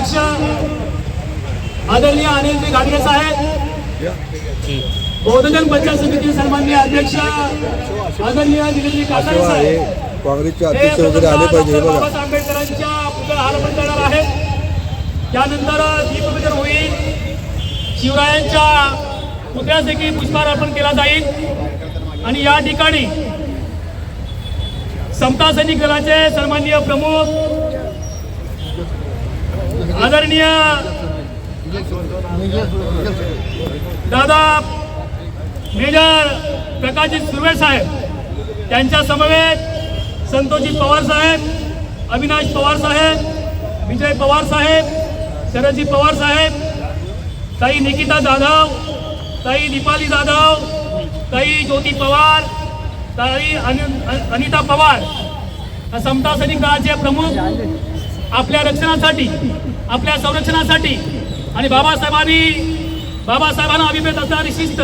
अध्यक्ष आदरणीय अनिलजी गाडगे साहेब बौद्धजन पंचायत समिती सन्माननीय अध्यक्ष आदरणीय दिलीपजी आहे. साहेब. काँग्रेसचे अध्यक्ष वगैरे आले पाहिजे डॉक्टर बघा. बाबासाहेब आंबेडकरांच्या पुतळ्याला अर्पण करणार आहेत. त्यानंतर होईल. शिवरायांच्या पुतळ्यास देखील पुष्पहार अर्पण केला जाईल. आणि या ठिकाणी समता सैनिक दलाचे सन्माननीय प्रमुख आदरणीय दादा मेजर प्रकाशजी सुर्वे साहेब त्यांच्या समवेत संतोषजी पवार साहेब अविनाश पवार साहेब विजय पवार साहेब शरदजी पवार साहेब ताई निकिता जाधव ताई दीपाली जाधव ताई ज्योती पवार ताई अनिता पवार समता सैनिक दलाचे प्रमुख आपल्या रक्षणासाठी आपल्या संरक्षणासाठी. आणि बाबासाहेबांनी बाबासाहेबांना अभिप्रेत असणारी शिस्त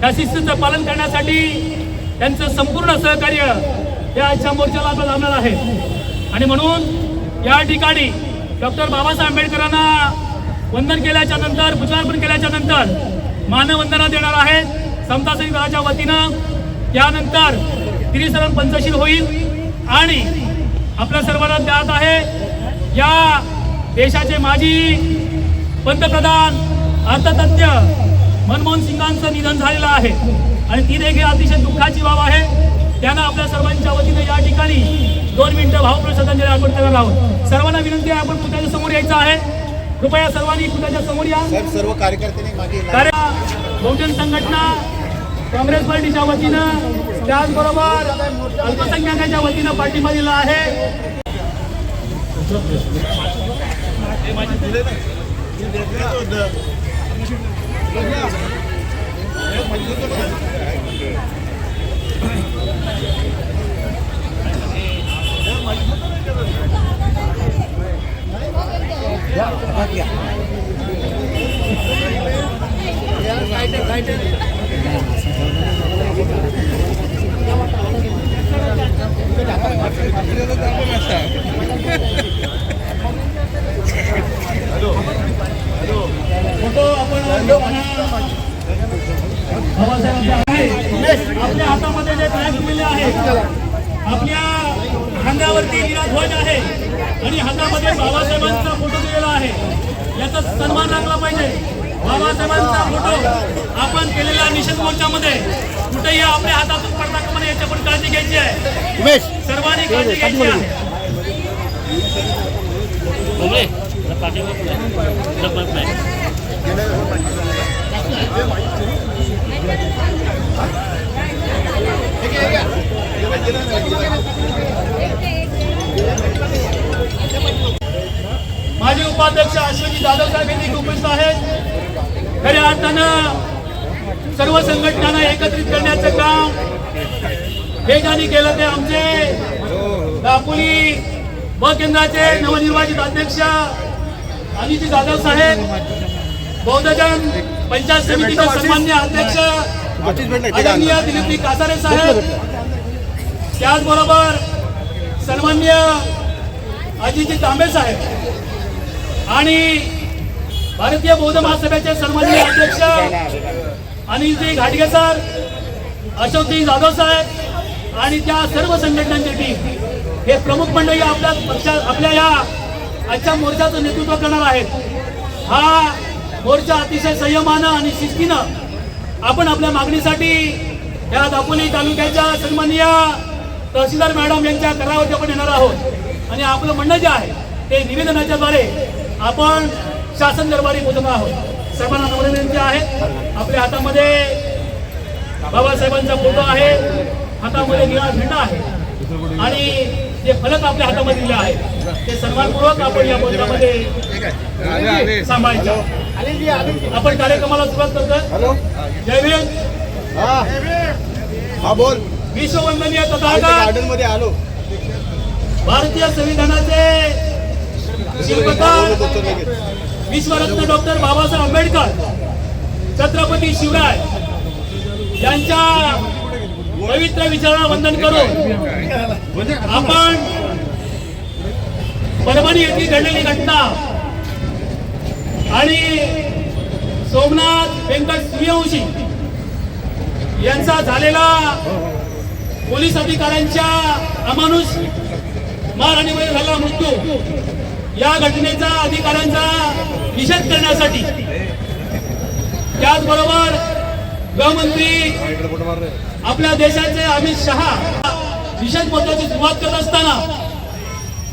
त्या शिस्तीचं पालन करण्यासाठी त्यांचं संपूर्ण सहकार्य या आजच्या मोर्चाला आपण लाभणार आहे. आणि म्हणून या ठिकाणी डॉक्टर बाबासाहेब आंबेडकरांना वंदन केल्याच्यानंतर पुष्पार्पण केल्याच्यानंतर मानवंदना देणार आहे समता सैनिक दलाच्या वतीनं त्यानंतर त्रिसरण पंचशील होईल. आणि आपल्या सर्वांना द्यात आहे. या देशाचे माजी पंतप्रधान अर्थतज्ञ मनमोहन सिंगांचं निधन झालेलं आहे. आणि ती देखील अतिशय दुःखाची बाब आहे. त्यांना आपल्या सर्वांच्या वतीने या ठिकाणी दोन मिनिटं भावपूर्ण श्रद्धांजली अर्पण करणार आहोत. सर्वांना विनंती आहे आपण पुतळ्याच्या समोर यायचं आहे. कृपया सर्वांनी पुतळ्याच्या समोर या. सर्व कार्यकर्त्यांनी कार्य बहुजन संघटना काँग्रेस पार्टीच्या वतीनं त्याचबरोबर अल्पसंख्याकाच्या वतीनं पाठिंबा दिला आहे. Yeah, right there, right there. Photo आपण केलेल्या निषेध मोर्चामध्ये कुठेही आपल्या हातातून पडता कामा नये याची पण काळजी घ्यायची आहे. उमेश. सर्वांनी काळजी घ्यायची आहे. माजी उपाध्यक्ष अश्विनी जाधव साहेब यांनी उपस्थित आहेत खऱ्या अर्थानं सर्व संघटनांना एकत्रित करण्याचं काम हे ज्यांनी केलं ते आमचे दापोली ब केंद्राचे नवनिर्वाचित अध्यक्ष अनिजी जाधव साहेब बौद्धजन पंचायत समितीचे सन्मान्य अध्यक्ष आदरणीय दिलीपजी कासारे साहेब त्याचबरोबर सन्मान्य अजितजी तांबे साहेब आणि भारतीय बौद्ध महासभेचे सन्माननीय अध्यक्ष अनिलजी घाटगे सर अशोकजी जाधव साहेब आणि त्या सर्व संघटनांची टीम हे प्रमुख मंडळी आपल्या पक्षा आपल्या या आजच्या मोर्चाचं नेतृत्व करणार आहेत. हा मोर्चा अतिशय संयमानं आणि शिस्तीनं आपण आपल्या मागणीसाठी या दापोली तालुक्याच्या सन्माननीय तहसीलदार मॅडम यांच्या करावरती आपण येणार आहोत. आणि आपलं म्हणणं जे आहे ते निवेदनाच्याद्वारे आपण शासन दरबारी पोहोचणार आहोत. सर्वांना नम्र विनंती आहे आपल्या हातामध्ये बाबासाहेबांचा फोटो आहे. हातामध्ये निळा झेंडा आहे. आणि जे फलक आपल्या हातामध्ये दिले आहे ते सन्मानपूर्वक आपण या मोर्चामध्ये सांभाळायचं. आपण कार्यक्रमाला सुरुवात करतोय. हॅलो. जय भीम. बोल. विश्ववंदनीय तथागत गार्डनमध्ये आलो. भारतीय संविधानाचे शिल्पकार. विश्वरत्न डॉक्टर बाबासाहेब आंबेडकर छत्रपती शिवराय यांच्या पवित्र विचारांना वंदन करून आपण परभणी येथील घडलेली घटना आणि सोमनाथ व्यंकट सूर्यवंशी यांचा झालेला पोलीस अधिकाऱ्यांच्या अमानुष मारहाणीमुळे झालेला मृत्यू. या घटनेचा अधिकाऱ्यांचा निषेध करण्यासाठी. त्याचबरोबर गृहमंत्री आपल्या देशाचे अमित शहा विशेष महत्वाची सुरुवात करत असताना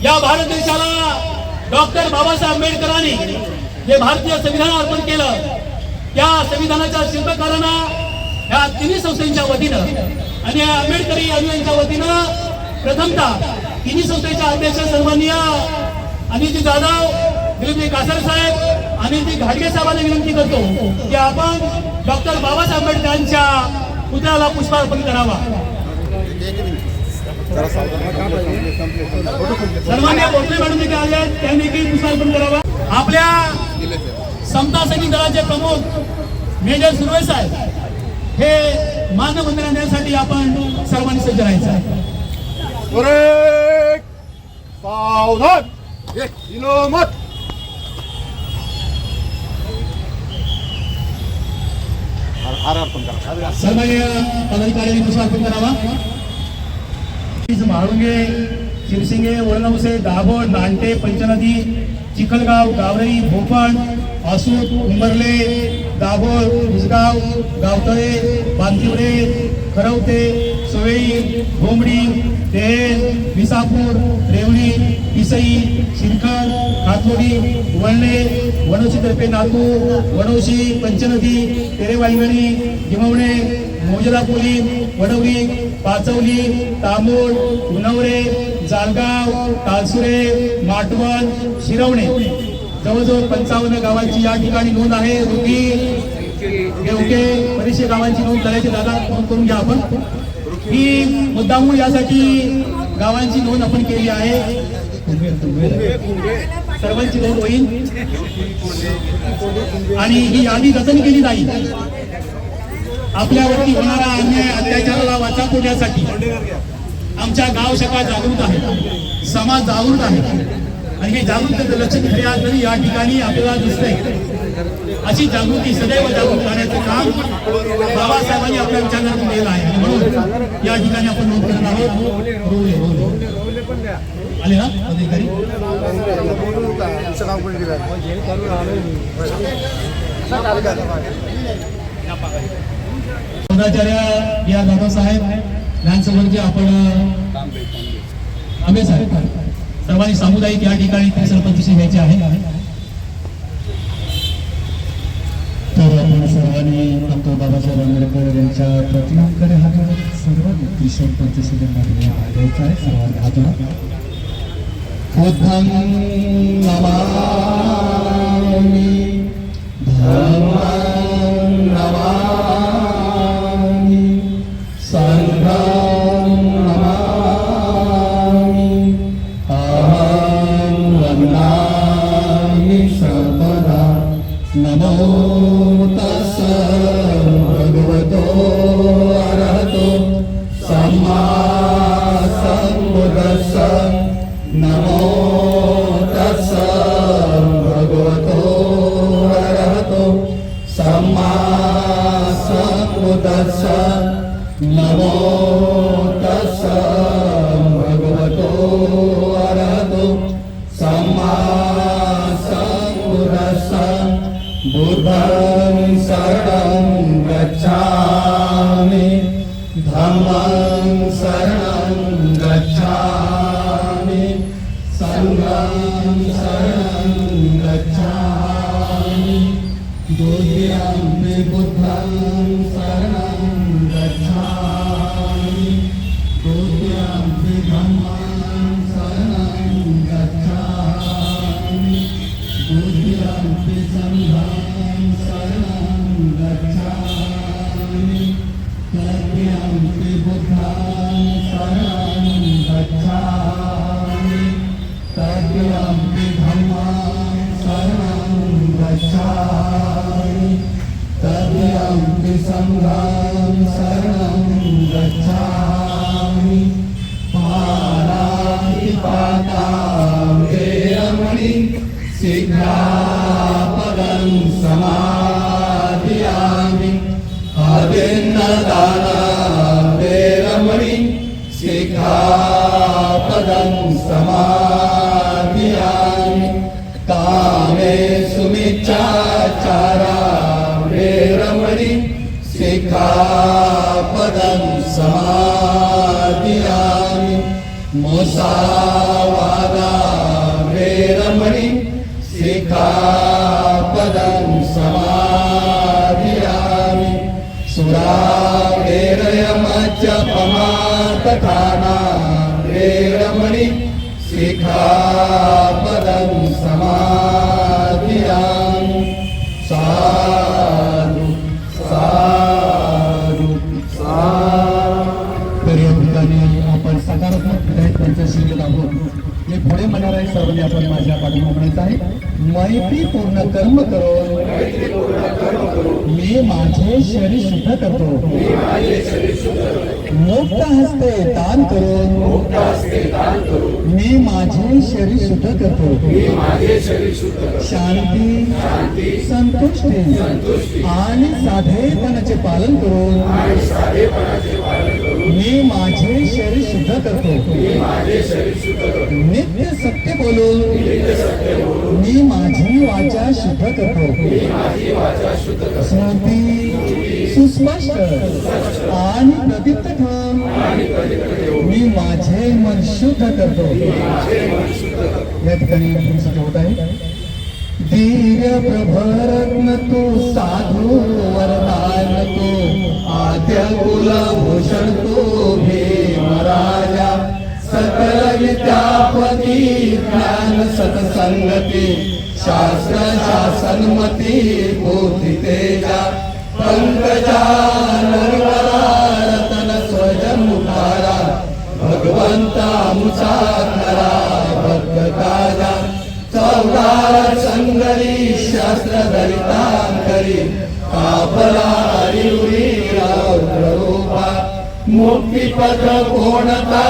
या भारत देशाला डॉक्टर बाबासाहेब आंबेडकरांनी जे भारतीय संविधान अर्पण केलं त्या संविधानाच्या शिल्पकारांना या तिन्ही संस्थेच्या वतीनं आणि या आंबेडकरी अनुयांच्या वतीनं प्रथमतः तिन्ही संस्थेच्या अध्यक्ष सन्माननीय अनिलजी जाधव दिलीपजी कासर साहेब अनिलजी घाडगे साहेबांना विनंती करतो की आपण डॉक्टर बाबासाहेब आंबेडकरांच्या पुतळ्याला पुष्पार्पण करावा. सन्मान्य भोसले मॅडम देखील आले त्यांनी देखील पुष्पार्पण करावा. आपल्या समता सैनिक दलाचे प्रमुख मेजर सुरवे साहेब हे मानवंदना देण्यासाठी आपण सर्वांनी सज्ज राहायचं आहे. सावधान! अर्पण करा सन्मान्य पदाधिकाऱ्यांनी पुष्पार्पण करावा म्हाळुंगे शिरसिंगे वळनवसे दाभोळ नांटे पंचनदी चिखलगाव गावरई भोपाळ आसूर उंबरले दाभोळ उसगाव गावतळे बांतिवडे खरवते सवई भोमडी तेल विसापूर रेवणी पिसई शिरखर खातोडी वळणे वनौशीतर्फे नातू वनौशी पंचनदी तेरेवाईगणी जिमवणे मोजलापुली वडवली पाचवली तांबोळ उनवरे जालगाव तालसुरे माटवण शिरवणे. जवळजवळ पंचावन्न गावांची या ठिकाणी नोंद आहे. रुगी देवके बरेचशे गावांची नोंद करायची दादा फोन करून घ्या आपण. ही मुद्दामूळ यासाठी गावांची नोंद आपण केली आहे. सर्वांची नोंद होईल. आणि ही यादी जतन केली जाईल. आपल्यावरती होणारा अन्याय अत्याचाराला वाचा फोडण्यासाठी आमच्या गाव शाखा जागृत आहे. समाज जागृत आहे. आणि हे जागृत लक्ष खऱ्या तरी या ठिकाणी आपल्याला दिसतंय अशी जागृती सदैव जागृत करण्याचं काम बाबासाहेबांनी आपल्या विचारातून केलं आहे. आणि म्हणून या ठिकाणी आपण नोंद करत आहोत. आले ना अधिकारी? चंद्राचार्य या दादासाहेब यांच्यावरती आपण आंबे साहेब सर्वांनी सामुदायिक या ठिकाणी ते सरपंचशी घ्यायचे आहे तर ठिकाणी सर्वांनी डॉक्टर बाबासाहेब आंबेडकर यांच्या प्रतिमांकडे हा जोडत सर्वांनी किशोर पंचशीलमध्ये हात द्यायचा आहे. सर्वांनी हा जोडा बुद्धं नमामि พุทธะนะโมตัสสะภะคะวะโตอะระหะโตสัมมาสัมพุทธัสสะบุตังสรณังกัจฉามิธัมมังสรณังกัจฉามิสังฆังสรณัง द्वितीयं बुद्धं शरणं गच्छामि द्वितीयं धम्मं शरणं गच्छामि बुद्धिरपि सङ्घं तद्यपि सङ्घं शरणं गच्छामि। पाणातिपाता वेरमणि सिद्धापदा समाधियामि। अभिन्नदाना वेरमणि शिखापदं समाधियामि। कामे समाधियामि मुसावादा वेरमणि शिखापदं समाधियामि। सुरावेरयमज्जपमातखाना वेरमणि शिखापदं समा करून मी माझे शरीर शुद्ध करतो. शांती संतुष्टी आणि साधेपणाचे पालन करून मी माझे शरीर शुद्ध करतो. नित्य सत्य बोलून मी माझी वाचा शुद्ध करतो. स्मृती सुस्पष्ट आणि प्रदीप्त ठाम मी माझे मन शुद्ध करतो. या ठिकाणी होत आहे. धीर प्रभरत्न तू साधू वरदान तू आद्य कुलभूषण तो भीम राजा सकल विद्यापती ज्ञान सत्संगती शास्त्र शासन मती बोधितेजा पंकजा निर्मला स्वजमुखारा भगवंता मुसा खरा भक्त काजा चौदार संगरी शास्त्र दरितांकरी कापला हरिवरी रूपा पद कोणता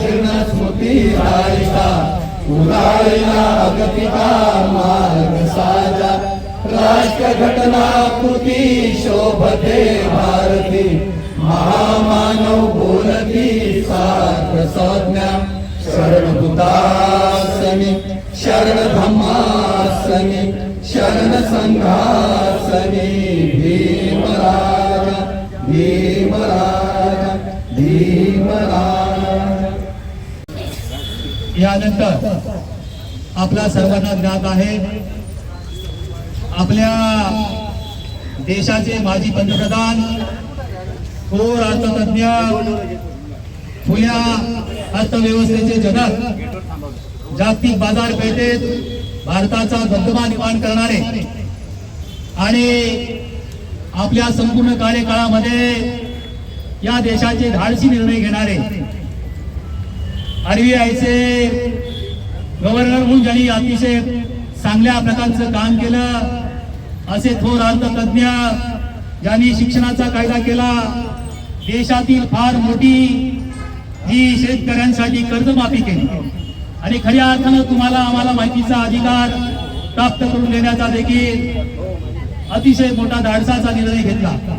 जीर्ण स्मृती धारिता उदारिला अगतिका मार्ग साजा. राष्ट्र कृती शोभते भारती। महामानव बोलती सार्थ संज्ञा। शरणभूतासनी शरण धम्मासनी शरण संघासनी भीमराज भीमराज भीमराज। यानंतर आपला सर्वांना ज्ञात आहे आपल्या देशाचे माजी पंतप्रधान थोर अर्थतज्ञ खुल्या अर्थव्यवस्थेचे जनक जागतिक बाजारपेठेत भारताचा दबदबा निर्माण करणारे आणि आपल्या संपूर्ण कार्यकाळामध्ये या देशाचे धाडसी निर्णय घेणारे आरबीआयचे गव्हर्नर म्हणून ज्यांनी अतिशय चांगल्या प्रकारचं काम केलं असे थोर अर्थतज्ञ ज्यांनी शिक्षणाचा कायदा केला. देशातील फार मोठी ही शेतकऱ्यांसाठी कर्जमाफी केली. आणि खऱ्या अर्थानं तुम्हाला आम्हाला माहितीचा अधिकार प्राप्त करून देण्याचा देखील अतिशय मोठा धाडसाचा निर्णय घेतला.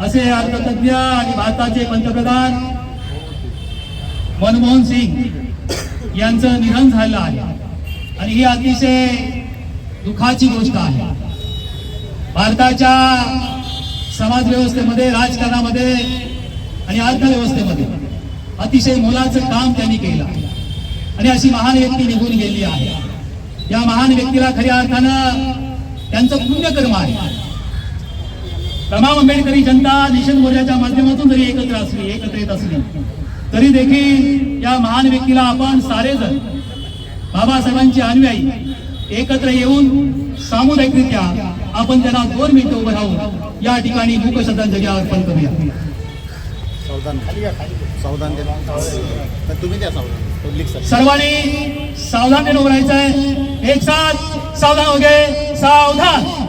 असे अर्थतज्ञ आणि भारताचे पंतप्रधान मनमोहन सिंग यांचं निधन झालं आहे. आणि ही अतिशय दुःखाची गोष्ट आहे. भारताच्या समाज व्यवस्थेमध्ये राजकारणामध्ये आणि अर्थव्यवस्थेमध्ये अतिशय मोलाचं काम त्यांनी केलं. आणि अशी महान व्यक्ती निघून गेली आहे. या महान व्यक्तीला खऱ्या अर्थानं त्यांचं पुण्यकर्म आहे. तमाम आंबेडकरी जनता निषेध मोर्चाच्या माध्यमातून जरी एकत्र असली एकत्र येत असली तरी देखील या महान व्यक्तीला आपण सारेजण बाबासाहेबांचे अनुयायी एकत्र येऊन सामुदायिकरित्या आपण त्यांना दोन मिनिटं उभं राहून या ठिकाणी मूक श्रद्धांजली अर्पण करूया. सर्वांनी सावधान उभं राहायचं आहे एक साथ सावधान हो गए. सावधान.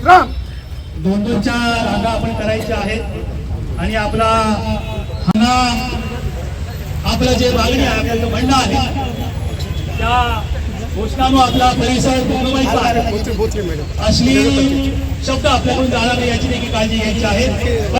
विश्राम दोन दोनच्या रांगा आपण करायच्या आहेत. आणि आपला हाना आपलं जे मागणी आहे आपलं जे म्हणणं आहे त्या घोषणानं आपला परिसर बनवायचा आहे. अश्लील शब्द आपल्याकडून जाणार नाही याची देखील काळजी घ्यायची आहे.